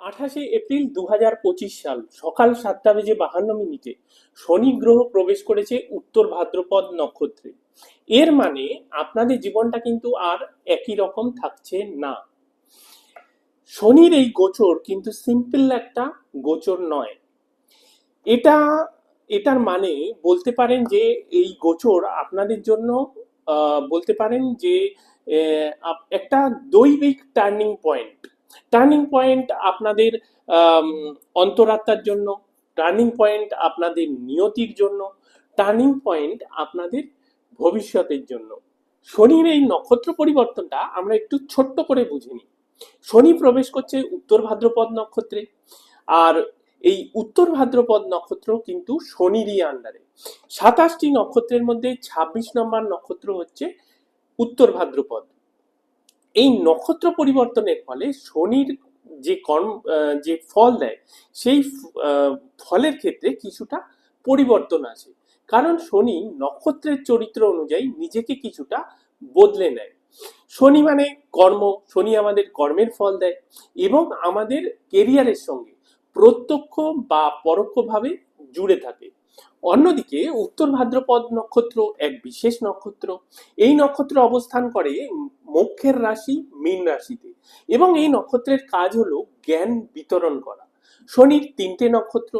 আঠাশে এপ্রিল দু হাজার পঁচিশ সাল সকাল সাতটা বেজে বাহান্ন মিনিটে শনি গ্রহ প্রবেশ করেছে উত্তর ভাদ্রপদ নক্ষত্রে। এর মানে আপনাদের জীবনটা কিন্তু আর একই রকম থাকছে না। শনির এই গোচর কিন্তু সিম্পল একটা গোচর নয়। এটা, এটার মানে বলতে পারেন যে এই গোচর আপনাদের জন্য বলতে পারেন যে একটা দৈবিক টার্নিং পয়েন্ট টার্নিং পয়েন্ট আপনাদের অন্তরাত্মার জন্য টার্নিং পয়েন্ট আপনাদের নিয়তির জন্য টার্নিং পয়েন্ট আপনাদের ভবিষ্যতের জন্য। শনির এই নক্ষত্র পরিবর্তনটা আমরা একটু ছোট্ট করে বুঝে নিই। শনি প্রবেশ করছে উত্তর ভাদ্রপদ নক্ষত্রে, আর এই উত্তর ভাদ্রপদ নক্ষত্র কিন্তু শনিরই আন্ডারে সাতাশটি নক্ষত্রের মধ্যে ২৬ নম্বর নক্ষত্র হচ্ছে উত্তর ভাদ্রপদ। এই নক্ষত্র পরিবর্তনের ফলে শনির যে কর্ম যে ফল দেয়, সেই ফলের ক্ষেত্রে কিছুটা পরিবর্তন আসে। কারণ শনি নক্ষত্রের চরিত্র অনুযায়ী নিজেকে কিছুটা বদলে নেয়। শনি মানে কর্ম, শনি আমাদের কর্মের ফল দেয় এবং আমাদের কেরিয়ারের সঙ্গে প্রত্যক্ষ বা পরোক্ষভাবে জুড়ে থাকে। অন্যদিকে উত্তর ভাদ্রপদ নক্ষত্র, এক বিশেষ নক্ষত্র, এই নক্ষত্র অবস্থান করে মোক্ষের রাশি, মীন রাশিতে এবং এই নক্ষত্রের কাজ হলো জ্ঞান বিতরণ করা। শনির তিনটে নক্ষত্র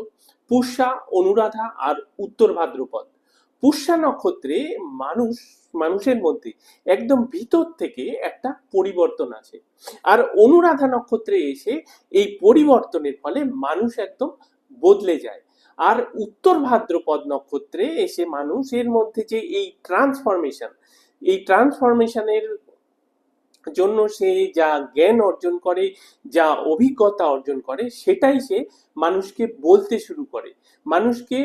পুষ্যা অনুরাধা আর উত্তর ভাদ্রপদ। পুষ্যা নক্ষত্রে মানুষ, মানুষের মধ্যে একদম ভিতর থেকে একটা পরিবর্তন আসে। আর অনুরাধা নক্ষত্রে এসে এই পরিবর্তনের ফলে মানুষ একদম বদলে যায়। আর উত্তর ভাদ্রপদ নক্ষত্রে এসে মানুষের মধ্যে যে এই ট্রান্সফরমেশন এই ট্রান্সফরমেশনের জন্য সে যা জ্ঞান অর্জন করে, যা অভিজ্ঞতা অর্জন করে, সেটাই সে মানুষকে বলতে শুরু করে। মানুষকে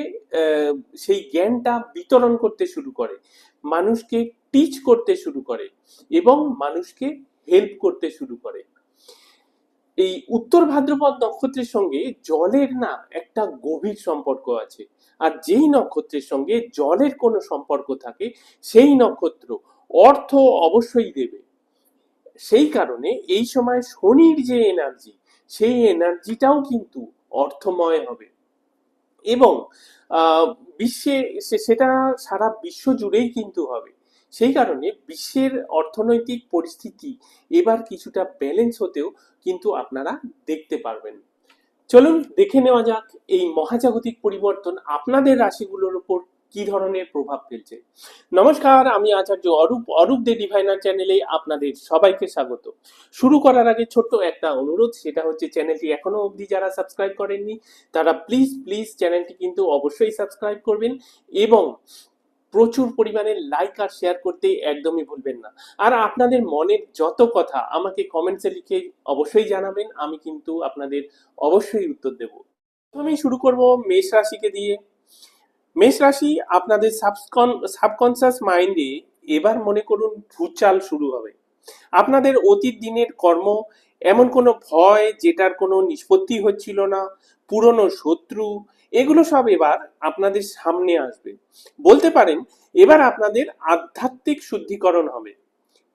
সেই জ্ঞানটা বিতরণ করতে শুরু করে। মানুষকে টিচ করতে শুরু করে এবং মানুষকে হেল্প করতে শুরু করে। এই উত্তর ভাদ্রপদ নক্ষত্রের সঙ্গে জলের না একটা গভীর সম্পর্ক আছে। আর যেই নক্ষত্রের সঙ্গে জলের কোনো সম্পর্ক থাকে, সেই নক্ষত্র অর্থ অবশ্যই দেবে। সেই কারণে এই সময় শনির যে এনার্জি সেই এনার্জিটাও কিন্তু অর্থময় হবে। এবং বিশ্বে সেটা সারা বিশ্ব জুড়েই কিন্তু হবে। সেই কারণে বিশ্বের অর্থনৈতিক পরিস্থিতি এবার কিছুটা ব্যালেন্স হতেও কিন্তু আপনারা দেখতে পারবেন। চলুন দেখে নেওয়া যাক এই মহাজাগতিক পরিবর্তন আপনাদের রাশিগুলোর উপর কি ধরনের প্রভাব ফেলছে। নমস্কার, আমি আচার্য অরূপ অরূপ দে ডিভাইনার চ্যানেলে আপনাদের সবাইকে স্বাগত। শুরু করার আগে ছোট্ট একটা অনুরোধ, সেটা হচ্ছে চ্যানেলটি এখনও অবধি যারা সাবস্ক্রাইব করেননি, তারা প্লিজ প্লিজ চ্যানেলটি কিন্তু অবশ্যই সাবস্ক্রাইব করবেন এবং প্রচুর পরিমাণে লাইক আর শেয়ার করতে একদমই ভুলবেন না। আর আপনাদের মনের যত কথা আমাকে কমেন্টসে লিখে অবশ্যই জানাবেন, আমি কিন্তু আপনাদের অবশ্যই উত্তর দেব। প্রথমেই শুরু করব মেষ রাশিকে দিয়ে। মেষ রাশি আপনাদের সাবকন সাবকনসিয়াস মাইন্ডে এবার মনে করুন ভূচাল শুরু হবে। আপনাদের অতীত দিনের কর্ম এমন কোনো ভয় যেটার কোনো নিষ্পত্তি হচ্ছিল না, পুরনো শত্রু এগুলো সব এবার আপনাদের সামনে আসবে। বলতে পারেন, এবার আপনাদের আধ্যাত্মিক শুদ্ধিকরণ হবে।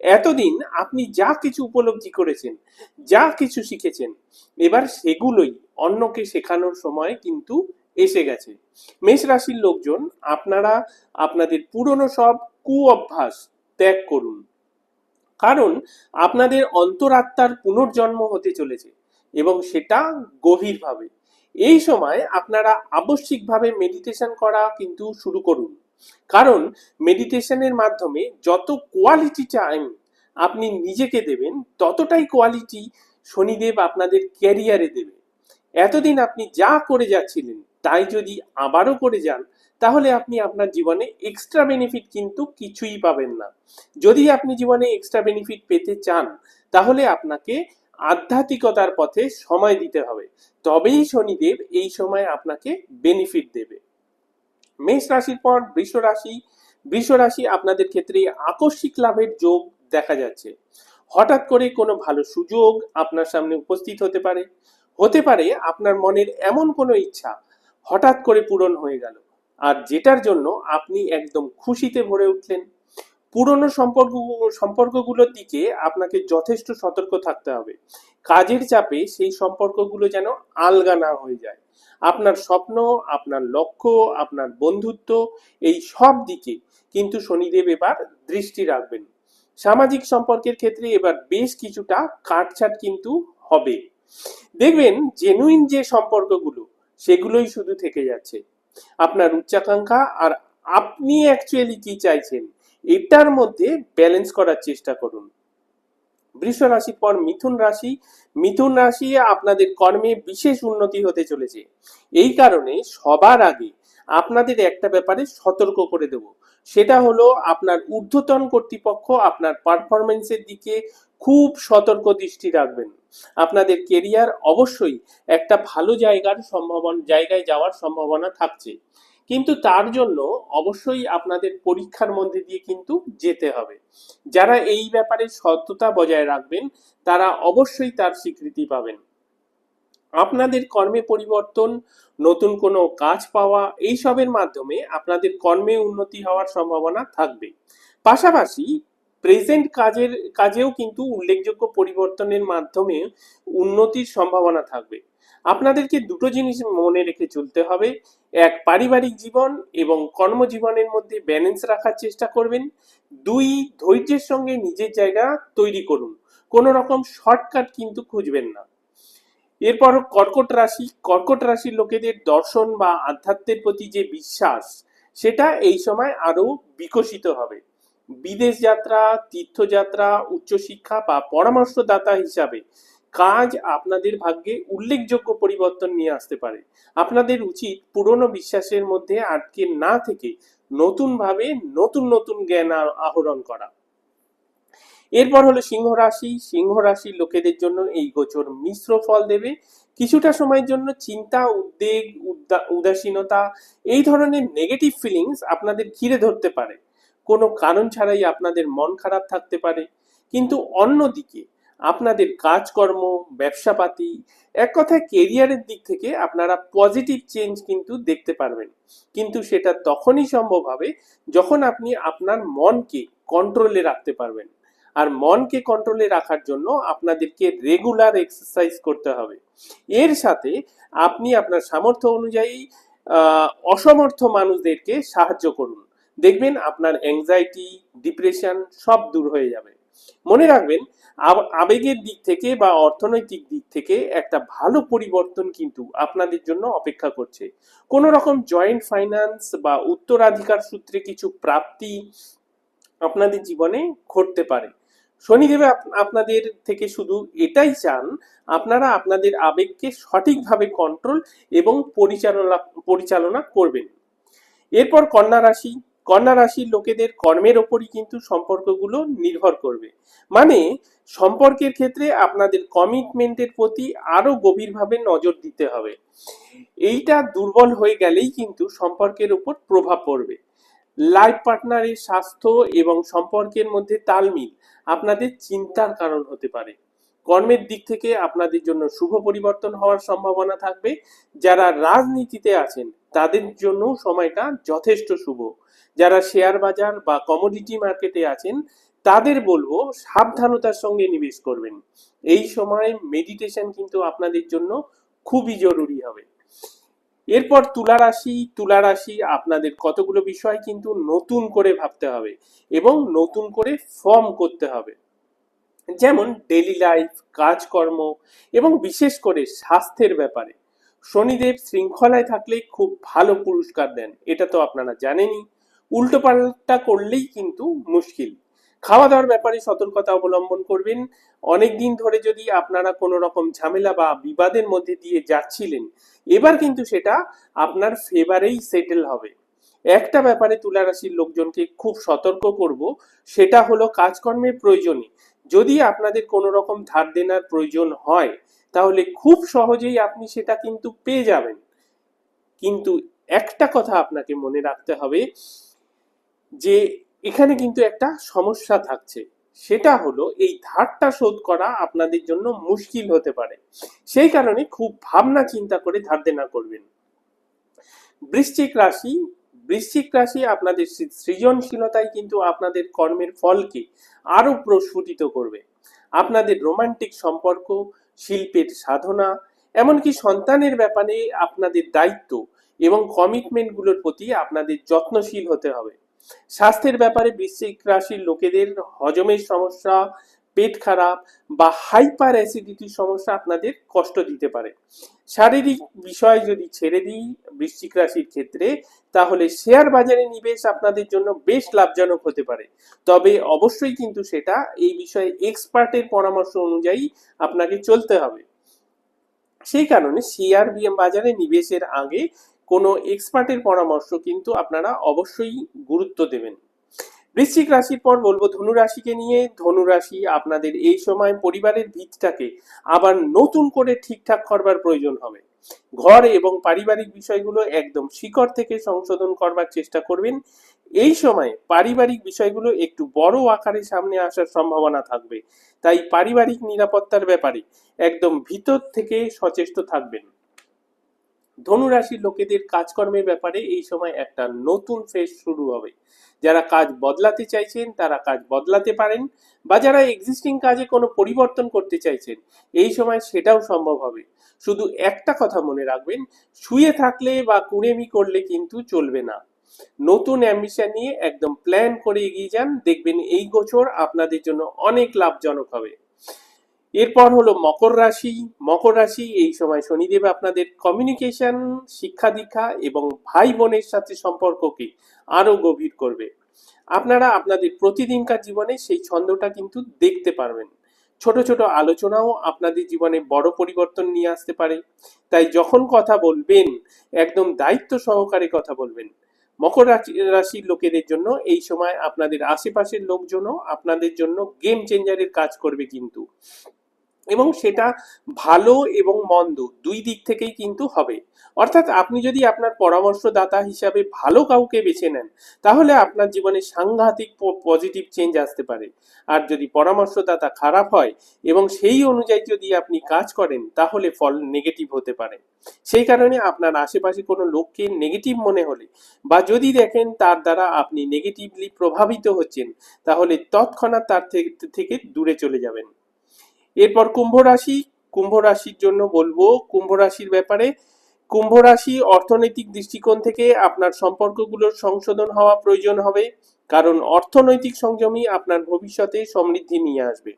এতদিন আপনি যা কিছু উপলব্ধি করেছেন, যা কিছু শিখেছেন, এবার সেগুলোই অন্যকে শেখানোর সময় কিন্তু এসে গেছে। মেষ রাশির লোকজন, আপনারা আপনাদের পুরনো সব কু অভ্যাস ত্যাগ করুন। কারণ, আপনাদের অন্তরাত্মার পুনর্জন্ম হতে চলেছে এবং সেটা গভীরভাবে। এই সময় আপনারা আবশ্যিকভাবে মেডিটেশন করা কিন্তু শুরু করুন। কারণ মেডিটেশনের মাধ্যমে যত কোয়ালিটি টাইম আপনি নিজেকে দেবেন, ততটাই কোয়ালিটি শনিদেব আপনাদের ক্যারিয়ারে দেবে। এতদিন আপনি যা করে যাচ্ছিলেন, তাই যদি আবারও করে যান, তাহলে আপনি আপনার জীবনে এক্সট্রা বেনিফিট কিন্তু কিছুই পাবেন না। যদি আপনি জীবনে এক্সট্রা বেনিফিট পেতে চান, তাহলে আপনাকে আধ্যাত্মিকতার পথে সময় দিতে হবে। তবেই শনিদেব এই সময় আপনাকে বেনিফিট দেবে। মেষ রাশির পর বৃষ রাশি। বৃষ রাশি আপনাদের ক্ষেত্রে আকস্মিক লাভের যোগ দেখা যাচ্ছে। হঠাৎ করে কোনো ভালো সুযোগ আপনার সামনে উপস্থিত হতে পারে। হতে পারে আপনার মনের এমন কোনো ইচ্ছা হঠাৎ করে পূরণ হয়ে গেল। আর যেটার জন্য আপনি একদম খুশিতে ভরে উঠলেন। পুরনো সম্পর্ক, সম্পর্কগুলোর দিকে আপনাকে যথেষ্ট সতর্ক থাকতে হবে। কাজের চাপে সেই সম্পর্কগুলো যেন আলগা না হয়ে যায়। আপনার স্বপ্ন, আপনার লক্ষ্য, আপনার বন্ধুত্ব, এই সব দিকে কিন্তু শনিদেব এবার দৃষ্টি রাখবেন। সামাজিক সম্পর্কের ক্ষেত্রে এবার বেশ কিছুটা কাটছাট কিন্তু হবে। দেখবেন জেনুইন যে সম্পর্কগুলো, সেগুলোই শুধু থেকে যাচ্ছে। আপনার উচ্চাকাঙ্ক্ষা আর আপনি অ্যাকচুয়ালি কি চাইছেন? এটার মধ্যে ব্যালেন্স করার চেষ্টা করুন। বৃষ রাশির পর মিথুন রাশি। মিথুন রাশি আপনাদের কর্মে বিশেষ উন্নতি হতে চলেছে। এই কারণে সবার আগে আপনাদের একটা ব্যাপারে সতর্ক করে দেব। সেটা হলো আপনার ঊর্ধ্বতন কর্তৃপক্ষ আপনার পারফরমেন্সের দিকে খুব সতর্ক দৃষ্টি রাখবেন। আপনাদের কেরিয়ার অবশ্যই একটা ভালো জায়গার সম্ভাবনা জায়গায় যাওয়ার সম্ভাবনা থাকছে। কিন্তু তার জন্য অবশ্যই আপনাদের পরীক্ষার মধ্যে দিয়ে কিন্তু যেতে হবে। যারা এই ব্যাপারে সত্যতা বজায় রাখবেন, তারা অবশ্যই তার স্বীকৃতি পাবেন। আপনাদের কর্মে পরিবর্তন, নতুন কোনো কাজ পাওয়া এইসবের মাধ্যমে আপনাদের কর্মে উন্নতি হওয়ার সম্ভাবনা থাকবে। পাশাপাশি প্রেজেন্ট কাজের, কাজেও কিন্তু উল্লেখযোগ্য পরিবর্তনের মাধ্যমে উন্নতির সম্ভাবনা থাকবে। আপনাদেরকে দুটো জিনিস মনে রেখে চলতে হবে। এক, পারিবারিক জীবন এবং কর্মজীবনের মধ্যে ব্যালেন্স রাখার চেষ্টা করবেন। দুই, ধৈর্যের সঙ্গে নিজের জায়গা তৈরি করুন। কোনো রকম শর্টকাট কিন্তু খুঁজবেন না। এরপর কর্কট রাশি। কর্কট রাশির লোকেদের দর্শন বা আধ্যাত্মের প্রতি যে বিশ্বাস, সেটা এই সময় আরও বিকশিত হবে। বিদেশ যাত্রা, তীর্থযাত্রা, উচ্চশিক্ষা বা পরামর্শদাতা হিসাবে কাজ আপনাদের ভাগ্যে উল্লেখযোগ্য পরিবর্তন নিয়ে আসতে পারে। আপনাদের উচিত পুরনো বিশ্বাসের মধ্যে আটকে না থেকে নতুনভাবে নতুন নতুন জ্ঞান আহরণ করা। এরপর হলো সিংহ রাশি। সিংহ রাশির লোকেদের জন্য এই গোচর মিশ্র ফল দেবে। কিছুটা সময়ের জন্য চিন্তা, উদ্বেগ উদাসীনতা, এই ধরনের নেগেটিভ ফিলিংস আপনাদের ঘিরে ধরতে পারে। কোনো কারণ ছাড়াই আপনাদের মন খারাপ থাকতে পারে। কিন্তু অন্যদিকে আপনাদের কাজকর্ম, ব্যবসাপাতি, এক কথায় কেরিয়ারের দিক থেকে আপনারা পজিটিভ চেঞ্জ কিন্তু দেখতে পারবেন। কিন্তু সেটা তখনই সম্ভব হবে যখন আপনি আপনার মনকে কন্ট্রোলে রাখতে পারবেন। আর মনকে কন্ট্রোলে রাখার জন্য আপনাদেরকে রেগুলার এক্সারসাইজ করতে হবে। এর সাথে আপনি আপনার সামর্থ্য অনুযায়ী অসমর্থ মানুষদেরকে সাহায্য করুন। দেখবেন আপনার অ্যাংজাইটি ডিপ্রেশন সব দূর হয়ে যাবে। মনে রাখবেন আবেগের দিক থেকে বা অর্থনৈতিক দিক থেকে একটা ভালো পরিবর্তন কিন্তু আপনাদের জন্য অপেক্ষা করছে। কোনো রকম জয়েন্ট ফাইন্যান্স বা উত্তরাধিকার সূত্রে কিছু প্রাপ্তি আপনাদের জীবনে ঘটতে পারে। শনিদেব আপ- আপনাদের থেকে শুধু এটাই চান, আপনারা আপনাদের আবেগকে সঠিকভাবে কন্ট্রোল এবং পরিচালনা পরিচালনা করবেন। এরপর কন্যা রাশি কন্যা রাশির লোকেদের কর্মের ওপরই কিন্তু সম্পর্কগুলো নির্ভর করবে। মানে সম্পর্কের ক্ষেত্রে আপনাদের কমিটমেন্টের প্রতি আরও গভীরভাবে নজর দিতে হবে। এইটা দুর্বল হয়ে গেলেই কিন্তু সম্পর্কের উপর প্রভাব পড়বে। লাইফ পার্টনারের স্বাস্থ্য এবং সম্পর্কের মধ্যে তালমিল আপনাদের চিন্তার কারণ হতে পারে। কর্মের দিক থেকে আপনাদের জন্য শুভ পরিবর্তন হওয়ার সম্ভাবনা থাকবে। যারা রাজনীতিতে আছেন, তাদের জন্য সময়টা যথেষ্ট শুভ। যারা শেয়ার বাজার বা কমোডিটি মার্কেটে আছেন, তাদের বলব সাবধানতার সঙ্গে নিবেশ করবেন। এই সময় মেডিটেশন কিন্তু আপনাদের জন্য খুবই জরুরি হবে। এরপর তুলা রাশি তুলা রাশি আপনাদের কতগুলো বিষয় কিন্তু নতুন করে ভাবতে হবে এবং নতুন করে ফর্ম করতে হবে। যেমন ডেলি লাইফ কাজকর্ম এবং বিশেষ করে স্বাস্থ্যের ব্যাপারে। শনিদেব শৃঙ্খলায় থাকলে খুব ভালো পুরস্কার দেন, এটা তো আপনারা জানেনই। উল্টো পাল্টা করলেই কিন্তু মুশকিল। খাওয়া দাওয়ার ব্যাপারে সতর্কতা অবলম্বন করবেন। অনেক দিন ধরে যদি আপনারা কোনো রকম ঝামেলা বা বিবাদের মধ্যে দিয়ে যাচ্ছিলেন, এবার কিন্তু সেটা আপনার ফেভারেই সেটেল হবে। একটা ব্যাপারে তুলা রাশির লোকজনকে খুব সতর্ক করব, সেটা হলো কাজকর্মের প্রয়োজনে। যদি আপনাদের কোনো রকম ধার দেনার প্রয়োজন হয়, তাহলে খুব সহজেই আপনি সেটা কিন্তু পেয়ে যাবেন। কিন্তু একটা কথা আপনাকে মনে রাখতে হবে যে এখানে কিন্তু একটা সমস্যা থাকছে। সেটা হলো এই ধারটা শোধ করা আপনাদের জন্য মুশকিল হতে পারে। সেই কারণে খুব ভাবনা চিন্তা করে ধার দেনা করবেন। বৃশ্চিক রাশি বৃশ্চিক রাশি আপনাদের সৃ- সৃজনশীলতাই কিন্তু আপনাদের কর্মের ফলকে আরও প্রস্ফুটিত করবে। আপনাদের রোমান্টিক সম্পর্ক, শিল্পের সাধনা, এমনকি সন্তানের ব্যাপারে আপনাদের দায়িত্ব এবং কমিটমেন্টগুলোর প্রতি আপনাদের যত্নশীল হতে হবে। স্বাস্থ্যের ব্যাপারে বৃশ্চিক রাশির লোকেদের হজমের সমস্যা, পেট খারাপ বা হাইপার অ্যাসিডিটির সমস্যা আপনাদের কষ্ট দিতে পারে। শারীরিক বিষয় যদি ছেড়ে দিই বৃশ্চিক রাশির ক্ষেত্রে, তাহলে শেয়ার বাজারে নিবেশ আপনাদের জন্য বেশ লাভজনক হতে পারে। তবে অবশ্যই কিন্তু সেটা এই বিষয়ে এক্সপার্টের পরামর্শ অনুযায়ী আপনাকে চলতে হবে। সেই কারণে শেয়ার বাজারে নিবেশের আগে কোনো এক্সপার্টের পরামর্শ কিন্তু আপনারা অবশ্যই গুরুত্ব দেবেন। বৃশ্চিক রাশির পর বলব ধনু রাশিকে নিয়ে, ধনু রাশি আপনাদের এই সময় পরিবারের ভিতটাকে আবার নতুন করে ঠিকঠাক করবার প্রয়োজন হবে। ঘর এবং পারিবারিক বিষয়গুলো একদম শিকড় থেকে সংশোধন করবার চেষ্টা করবেন। এই সময় পারিবারিক বিষয়গুলো একটু বড় আকারে সামনে আসার সম্ভাবনা থাকবে। তাই পারিবারিক নিরাপত্তার ব্যাপারে একদম ভিতর থেকে সচেষ্ট থাকবেন। ধনু রাশির লোকেদের কাজকর্মের ব্যাপারে এই সময় একটা নতুন ফেজ শুরু হবে। যারা কাজ বদলাতে চাইছেন, তারা কাজ বদলাতে পারেন বা যারা এক্সিস্টিং কাজে কোনো পরিবর্তন করতে চাইছেন, এই সময় সেটাও সম্ভব হবে। শুধু একটা কথা মনে রাখবেন, শুয়ে থাকলে বা কুড়েমি করলে কিন্তু চলবে না। নতুন অ্যাম্বিশন নিয়ে একদম প্ল্যান করে এগিয়ে যান, দেখবেন এই গোচর আপনাদের জন্য অনেক লাভজনক হবে। এরপর হলো মকর রাশি। মকর রাশি, এই সময় শনিদেব আপনাদের কমিউনিকেশন শিক্ষা দীক্ষা এবং ভাই বোনের সাথে সম্পর্ককে আরও গভীর করবে। আপনারা আপনাদের প্রতিদিনকার জীবনে সেই ছন্দটা কিন্তু দেখতে পারবেন। ছোট ছোট আলোচনাও আপনাদের জীবনে বড় পরিবর্তন নিয়ে আসতে পারে। তাই যখন কথা বলবেন, একদম দায়িত্ব সহকারে কথা বলবেন। মকর রাশি- রাশির লোকেদের জন্য এই সময় আপনাদের আশেপাশের লোকজনও আপনাদের জন্য গেম চেঞ্জারের কাজ করবে কিন্তু। এবং সেটা ভালো এবং মন্দ, দুই দিক থেকেই কিন্তু হবে। অর্থাৎ আপনি যদি আপনার পরামর্শদাতা হিসাবে ভালো কাউকে বেছে নেন, তাহলে আপনার জীবনে সাংঘাতিক পজিটিভ চেঞ্জ আসতে পারে। আর যদি পরামর্শদাতা খারাপ হয় এবং সেই অনুযায়ী যদি আপনি কাজ করেন, তাহলে ফল নেগেটিভ হতে পারে। সেই কারণে আপনার আশেপাশে কোনো লোককে নেগেটিভ মনে হলে বা যদি দেখেন তার দ্বারা আপনি নেগেটিভলি প্রভাবিত হচ্ছেন, তাহলে তৎক্ষণাৎ তার থেকে- দূরে চলে যাবেন। এরপর কুম্ভ রাশি, কুম্ভ রাশির জন্য বলব কুম্ভ রাশির ব্যাপারে, কুম্ভ রাশি অর্থনৈতিক দৃষ্টিকোণ থেকে আপনার সম্পর্কগুলোর সংশোধন হওয়া প্রয়োজন হবে, কারণ অর্থনৈতিক সংযমই আপনার ভবিষ্যতে সমৃদ্ধি নিয়ে আসবে।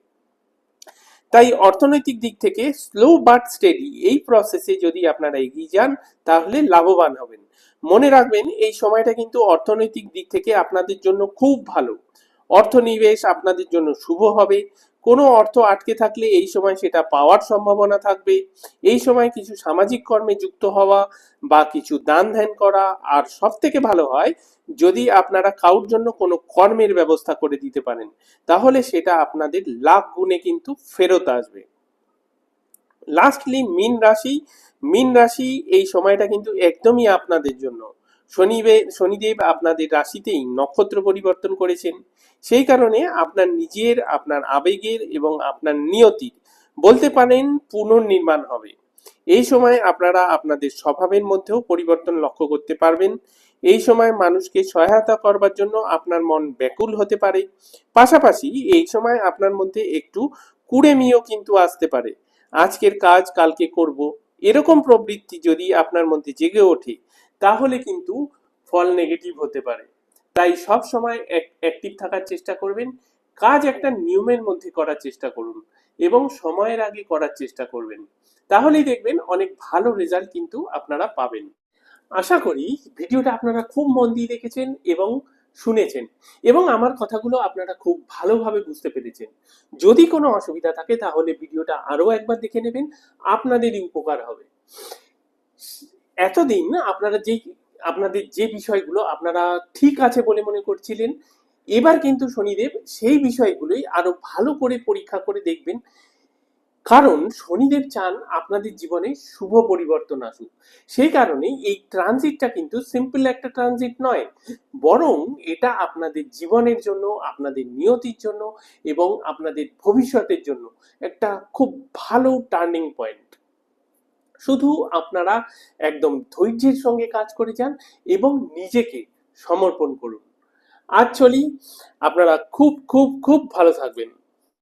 তাই অর্থনৈতিক দিক থেকে স্লো বাট স্টেডি এই প্রসেসে যদি আপনারা এগিয়ে যান, তাহলে লাভবান হবেন। মনে রাখবেন, এই সময়টা কিন্তু অর্থনৈতিক দিক থেকে আপনাদের জন্য খুব ভালো। অর্থনিবেশ আপনাদের জন্য শুভ হবে কোনো অর্থ আটকে থাকলে এই সময় সেটা পাওয়ার সম্ভাবনা থাকবে। এই সময় কিছু সামাজিক কর্মে যুক্ত হওয়া বা কিছু দান ধ্যান করা আর সব থেকে ভালো হয় যদি আপনারা কাউর জন্য কোনো কর্মের ব্যবস্থা করে দিতে পারেন, তাহলে সেটা আপনাদের লাখ গুণে কিন্তু ফেরত আসবে। লাস্টলি মিন রাশি মিন রাশি এই সময়টা কিন্তু একদমই আপনাদের জন্য। শনিবে, শনিদেব আপনাদের রাশিতেই নক্ষত্র পরিবর্তন করেছেন। সেই কারণে আপনার নিজের, আপনার আবেগের এবং আপনার নিয়তির বলতে পারেন পুনর্নির্মাণ হবে। এই সময় আপনারা আপনাদের স্বভাবের মধ্যেও পরিবর্তন লক্ষ্য করতে পারবেন। এই সময় মানুষকে সহায়তা করবার জন্য আপনার মন ব্যাকুল হতে পারে। পাশাপাশি এই সময় আপনার মধ্যে একটু কুড়েমিও কিন্তু আসতে পারে। আজকের কাজ কালকে করব। এরকম প্রবৃত্তি যদি আপনার মধ্যে জেগে ওঠে তাহলে কিন্তু ফল নেগেটিভ হতে পারে। তাই সব সময় অ্যাক্টিভ থাকার চেষ্টা করবেন, কাজ একটা নিয়মের মধ্যে করার চেষ্টা করুন এবং সময়ের আগে করার চেষ্টা করবেন। তাহলেই দেখবেন অনেক ভালো রেজাল্ট কিন্তু আপনারা পাবেন। আশা করি ভিডিওটা আপনারা খুব মন দিয়ে দেখেছেন এবং শুনেছেন এবং আমার কথাগুলো আপনারা খুব ভালোভাবে বুঝতে পেরেছেন। যদি কোনো অসুবিধা থাকে তাহলে ভিডিওটা আরও একবার দেখে নেবেন, আপনাদেরই উপকার হবে। এতদিন আপনারা যে আপনাদের যে বিষয়গুলো আপনারা ঠিক আছে বলে মনে করছিলেন, এবার কিন্তু শনিদেব সেই বিষয়গুলোই আরও ভালো করে পরীক্ষা করে দেখবেন। কারণ শনিদেব চান আপনাদের জীবনে শুভ পরিবর্তন আসুক। সেই কারণে এই ট্রানজিটটা কিন্তু সিম্পল একটা ট্রানজিট নয়। বরং এটা আপনাদের জীবনের জন্য, আপনাদের নিয়তির জন্য এবং আপনাদের ভবিষ্যতের জন্য একটা খুব ভালো টার্নিং পয়েন্ট শুধু আপনারা একদম ধৈর্যের সঙ্গে কাজ করে যান এবং নিজেকে সমর্পণ করুন। আজ চলি, আপনারা খুব খুব খুব ভালো থাকবেন।